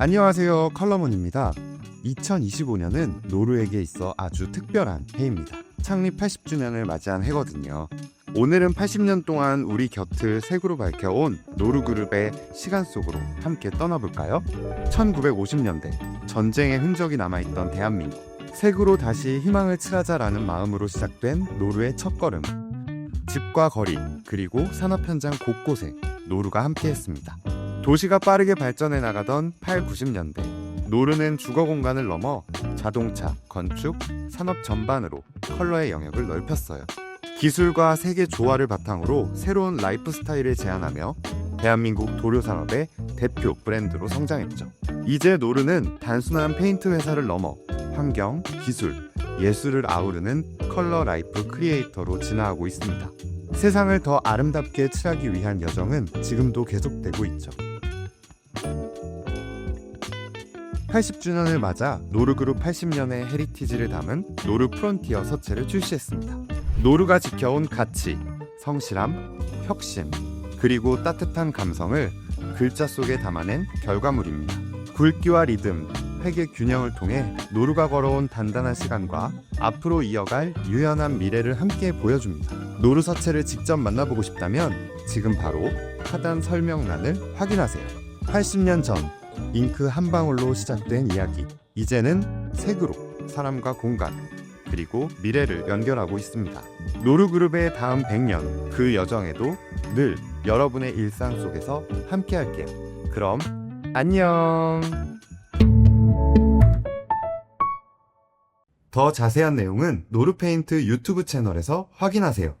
안녕하세요. 컬러문입니다. 2025년은 노르에게 있어 아주 특별한 해입니다. 창립 80주년을 맞이한 해거든요. 오늘은 80년 동안 우리 곁을 색으로 밝혀온 노르그룹의 시간 속으로 함께 떠나볼까요? 1950년대 전쟁의 흔적이 남아있던 대한민국. 색으로 다시 희망을 칠하자라는 마음으로 시작된 노르의 첫걸음. 집과 거리 그리고 산업 현장 곳곳에 노르가 함께했습니다. 도시가 빠르게 발전해 나가던 8, 90년대 노르는 주거 공간을 넘어 자동차, 건축, 산업 전반으로 컬러의 영역을 넓혔어요. 기술과 세계 조화를 바탕으로 새로운 라이프 스타일을 제안하며 대한민국 도료 산업의 대표 브랜드로 성장했죠. 이제 노르는 단순한 페인트 회사를 넘어 환경, 기술, 예술을 아우르는 컬러 라이프 크리에이터로 진화하고 있습니다. 세상을 더 아름답게 칠하기 위한 여정은 지금도 계속되고 있죠. 80주년을 맞아 노르그룹 80년의 헤리티지를 담은 노르 프론티어 서체를 출시했습니다. 노르가 지켜온 가치, 성실함, 혁신, 그리고 따뜻한 감성을 글자 속에 담아낸 결과물입니다. 굵기와 리듬, 획의 균형을 통해 노르가 걸어온 단단한 시간과 앞으로 이어갈 유연한 미래를 함께 보여줍니다. 노르 서체를 직접 만나보고 싶다면 지금 바로 하단 설명란을 확인하세요. 80년 전 잉크 한 방울로 시작된 이야기. 이제는 색으로 사람과 공간 그리고 미래를 연결하고 있습니다. 노르그룹의 다음 100년 그 여정에도 늘 여러분의 일상 속에서 함께 할게요. 그럼 안녕. 더 자세한 내용은 노르페인트 유튜브 채널에서 확인하세요.